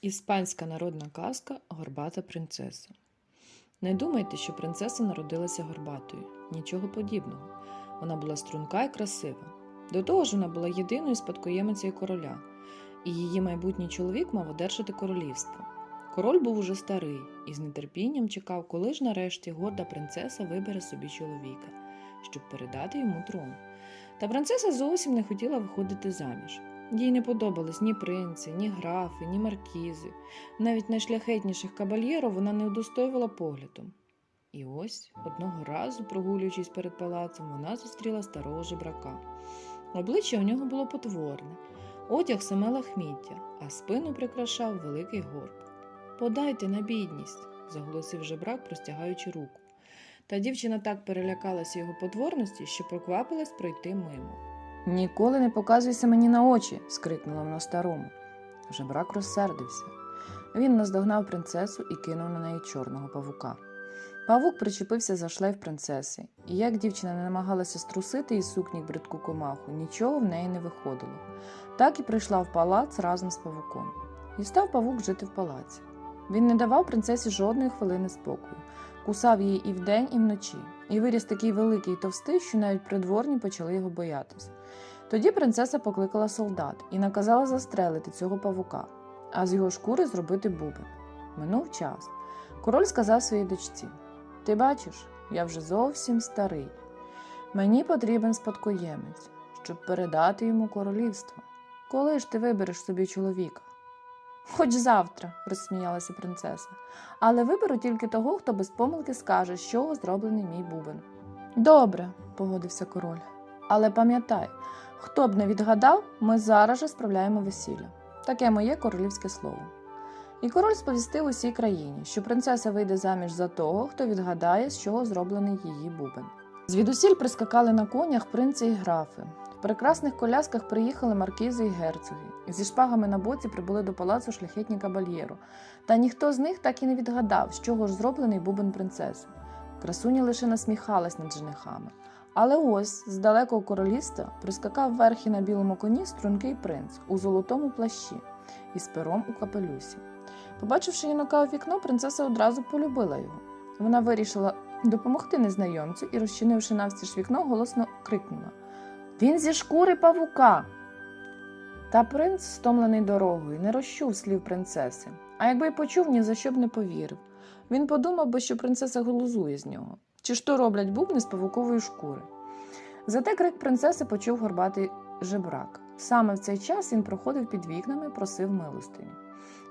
Іспанська народна казка Горбата принцеса. Не думайте, що принцеса народилася горбатою. Нічого подібного. Вона була струнка і красива. До того ж, вона була єдиною спадкоємицею короля, і її майбутній чоловік мав одержати королівство. Король був уже старий і з нетерпінням чекав, коли ж нарешті горда принцеса вибере собі чоловіка, щоб передати йому трон. Та принцеса зовсім не хотіла виходити заміж. Їй не подобались ні принци, ні графи, ні маркізи. Навіть найшляхетніших кабальєров вона не удостоювала поглядом. І ось одного разу, прогулюючись перед палацом, вона зустріла старого жебрака. Обличчя у нього було потворне, одяг саме лахміття, а спину прикрашав великий горб. Подайте на бідність, заголосив жебрак, простягаючи руку. Та дівчина так перелякалася його потворності, що проквапилась пройти мимо. Ніколи не показуйся мені на очі, скрикнула вона старому. Жебрак розсердився. Він наздогнав принцесу і кинув на неї чорного павука. Павук причепився за шлейф принцеси, і як дівчина не намагалася струсити із сукні бридку комаху, нічого в неї не виходило. Так і прийшла в палац разом з павуком. І став павук жити в палаці. Він не давав принцесі жодної хвилини спокою, кусав її і вдень, і вночі, і виріс такий великий і товстий, що навіть придворні почали його боятися. Тоді принцеса покликала солдат і наказала застрелити цього павука, а з його шкури зробити бубен. Минув час. Король сказав своїй дочці: Ти бачиш, я вже зовсім старий. Мені потрібен спадкоємець, щоб передати йому королівство. Коли ж ти вибереш собі чоловіка? Хоч завтра, розсміялася принцеса, але виберу тільки того, хто без помилки скаже, з чого зроблений мій бубен. Добре, погодився король. Але пам'ятай, хто б не відгадав, ми зараз же справляємо весілля. Таке моє королівське слово. І король сповістив усій країні, що принцеса вийде заміж за того, хто відгадає, з чого зроблений її бубен. Звідусіль прискакали на конях принци і графи. В прекрасних колясках приїхали маркізи і герцоги. Зі шпагами на боці прибули до палацу шляхетні кабальєру. Та ніхто з них так і не відгадав, з чого ж зроблений бубен принцеси. Красуня лише насміхалась над женихами. Але ось з далекого королівства прискакав верхи на білому коні стрункий принц у золотому плащі із пером у капелюсі. Побачивши юнака у вікно, принцеса одразу полюбила його. Вона вирішила допомогти незнайомцю і, розчинивши навстіж вікно, голосно крикнула: Він зі шкури павука. Та принц, стомлений дорогою, не розчув слів принцеси, а якби й почув, ні за що б не повірив. Він подумав би, що принцеса глузує з нього, чи ж то роблять бубни з павукової шкури. Зате крик принцеси почув горбатий жебрак. Саме в цей час він проходив під вікнами, просив милостиню.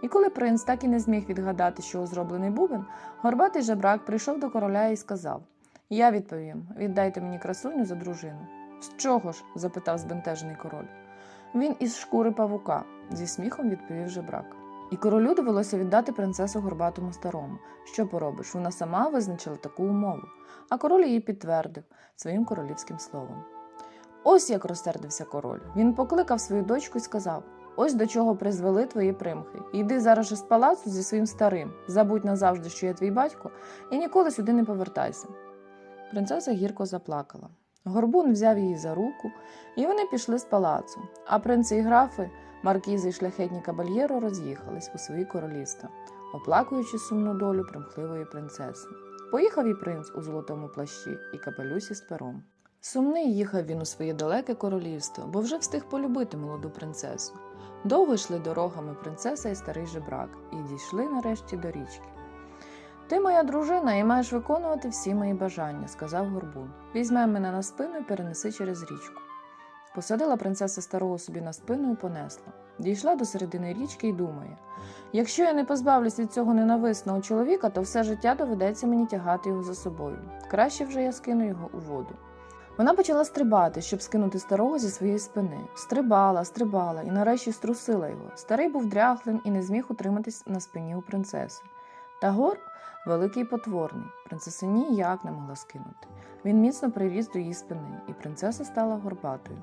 І коли принц так і не зміг відгадати, чого зроблений бубен, горбатий жебрак прийшов до короля і сказав: Я відповім, віддайте мені красуню за дружину. З чого ж? запитав збентежений король. Він із шкури павука, зі сміхом відповів жебрак. І королю довелося віддати принцесу горбатому старому. Що поробиш? Вона сама визначила таку умову, а король її підтвердив своїм королівським словом. Ось як розсердився король. Він покликав свою дочку і сказав: Ось до чого призвели твої примхи. Йди зараз же з палацу зі своїм старим, забудь назавжди, що я твій батько, і ніколи сюди не повертайся. Принцеса гірко заплакала. Горбун взяв її за руку, і вони пішли з палацу, а принци і графи, маркізи і шляхетні кабальєро роз'їхались у свої королівства, оплакуючи сумну долю примхливої принцеси. Поїхав і принц у золотому плащі і капелюсі з пером. Сумний їхав він у своє далеке королівство, бо вже встиг полюбити молоду принцесу. Довго йшли дорогами принцеса і старий жебрак, і дійшли нарешті до річки. Ти моя дружина і маєш виконувати всі мої бажання, сказав горбун. Візьме мене на спину і перенеси через річку. Посадила принцеса старого собі на спину і понесла. Дійшла до середини річки і думає: якщо я не позбавлюсь від цього ненависного чоловіка, то все життя доведеться мені тягати його за собою. Краще вже я скину його у воду. Вона почала стрибати, щоб скинути старого зі своєї спини. Стрибала, стрибала і нарешті струсила його. Старий був дряхлим і не зміг утриматись на спині у принцеси. Та горб великий потворний. Принцеса ніяк не могла скинути. Він міцно приріс до її спини, і принцеса стала горбатою.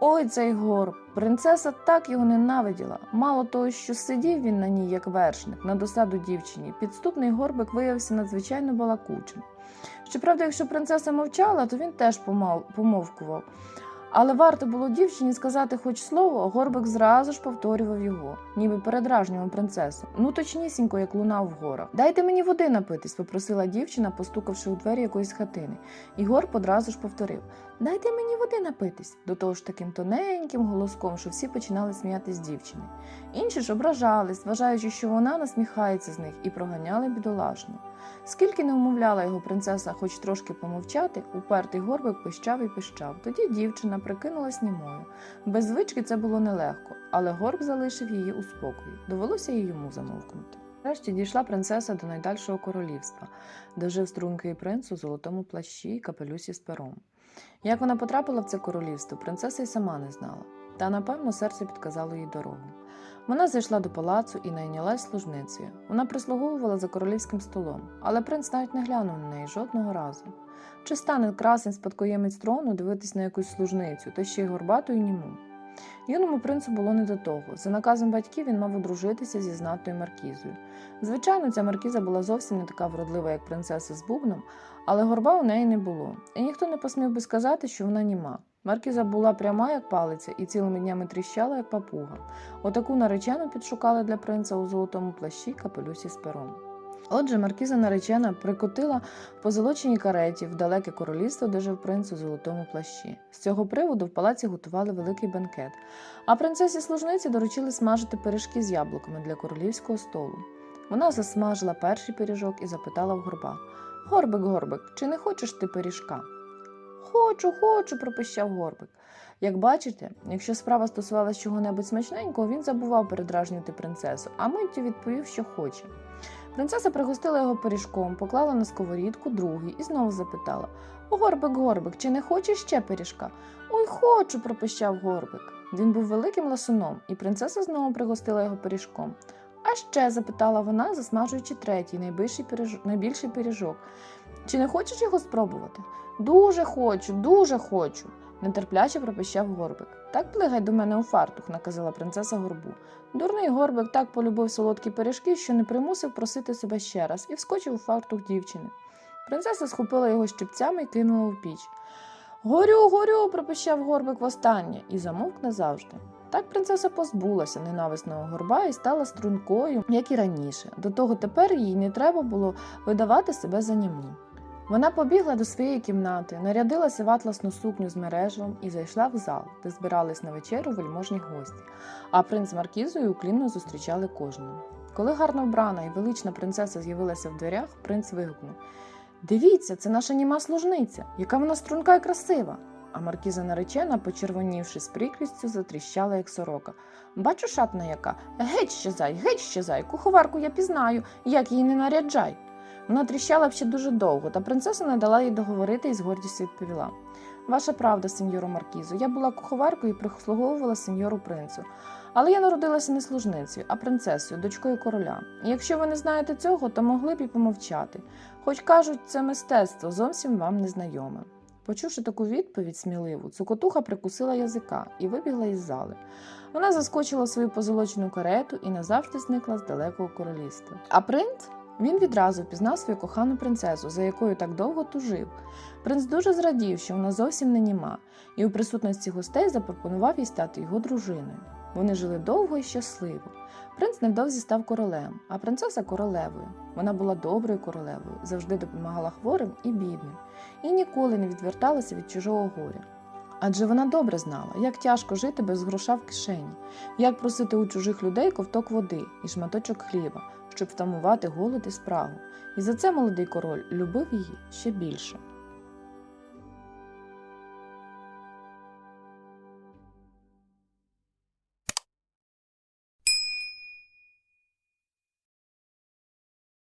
Ой, цей горб! Принцеса так його ненавиділа. Мало того, що сидів він на ній як вершник, на досаду дівчині, підступний горбик виявився надзвичайно балакучим. Щоправда, якщо принцеса мовчала, то він теж помовкував. Але варто було дівчині сказати хоч слово, горбик зразу ж повторював його, ніби передражнював принцесу. Ну точнісінько, як луна в горах. Дайте мені води напитись, попросила дівчина, постукавши у двері якоїсь хатини. І горб одразу ж повторив: Дайте мені води напитись. До того ж таким тоненьким голоском, що всі починали сміятись з дівчини. Інші ж ображались, вважаючи, що вона насміхається з них, і проганяли бідолашну. Скільки не умовляла його принцеса хоч трошки помовчати, упертий горбик пищав і пищав. Тоді дівчина прикинулась німою. Без звички це було нелегко, але горб залишив її у спокої. Довелося і йому замовкнути. Врешті дійшла принцеса до найдальшого королівства, де жив стрункий принц у золотому плащі й капелюсі з пером. Як вона потрапила в це королівство, принцеса й сама не знала, та напевно серце підказало їй дорогу. Вона зайшла до палацу і найнялась служницею. Вона прислуговувала за королівським столом, але принц навіть не глянув на неї жодного разу. Чи стане красень спадкоємець трону дивитись на якусь служницю, та ще й горбату і німу? Юному принцу було не до того. За наказом батьків він мав одружитися зі знатною маркізою. Звичайно, ця маркіза була зовсім не така вродлива, як принцеса з бубном, але горба у неї не було, і ніхто не посмів би сказати, що вона німа. Маркіза була пряма, як палиця, і цілими днями тріщала, як папуга. Отаку наречену підшукали для принца у золотому плащі капелюсі з пером. Отже, маркіза наречена прикотила в позолоченій кареті в далеке королівство, де жив принц у золотому плащі. З цього приводу в палаці готували великий бенкет, а принцесі служниці доручили смажити пиріжки з яблуками для королівського столу. Вона засмажила перший пиріжок і запитала в горба: Горбик, горбик, чи не хочеш ти пиріжка? Хочу, хочу, пропищав горбик. Як бачите, якщо справа стосувалася чого-небудь смачненького, він забував передражнювати принцесу, а миттю відповів, що хоче. Принцеса пригостила його пиріжком, поклала на сковорідку другий і знову запитала: Горбик, горбик, чи не хочеш ще пиріжка? Ой, хочу, пропищав горбик. Він був великим ласуном, і принцеса знову пригостила його пиріжком. А ще? запитала вона, засмажуючи третій, найбільший пиріжок. Чи не хочеш його спробувати? Дуже хочу, дуже хочу, нетерпляче пропищав горбик. Так плигай до мене у фартух, наказала принцеса горбу. Дурний горбик так полюбив солодкі пиріжки, що не примусив просити себе ще раз і вскочив у фартух дівчини. Принцеса схопила його щипцями і кинула в піч. Горю, горю, пропищав горбик востаннє і замовк назавжди. Так принцеса позбулася ненависного горба і стала стрункою, як і раніше. До того тепер їй не треба було видавати себе за німу. Вона побігла до своєї кімнати, нарядилася в атласну сукню з мережевом і зайшла в зал, де збирались на вечерю вельможні гості, а принц маркізою уклінно зустрічали кожного. Коли гарно вбрана і велична принцеса з'явилася в дверях, принц вигукнув Дивіться, це наша німа служниця, яка вона струнка і красива. А маркіза наречена, почервонівши з прикрістю, затріщала, як сорока. Бачу, шатна яка. Геть щезай, геть щезай, куховарку я пізнаю, як її не наряджай. Вона тріщала б ще дуже довго, та принцеса не дала їй договорити і з гордістю відповіла. Ваша правда, сеньоро Маркізо, я була куховаркою і прислуговувала сеньору принцу. Але я народилася не служницею, а принцесою, дочкою короля. І якщо ви не знаєте цього, то могли б і помовчати. Хоч кажуть, це мистецтво зовсім вам не знайоме. Почувши таку відповідь сміливу, цукотуха прикусила язика і вибігла із зали. Вона заскочила свою позолочену карету і назавжди зникла з далекого королівства. А принц він відразу впізнав свою кохану принцесу, за якою так довго тужив. Принц дуже зрадів, що вона зовсім не німа, і у присутності гостей запропонував їй стати його дружиною. Вони жили довго і щасливо. Принц невдовзі став королем, а принцеса королевою. Вона була доброю королевою, завжди допомагала хворим і бідним, і ніколи не відверталася від чужого горя. Адже вона добре знала, як тяжко жити без гроша в кишені, як просити у чужих людей ковток води і шматочок хліба, щоб втамувати голод і спрагу. І за це молодий король любив її ще більше.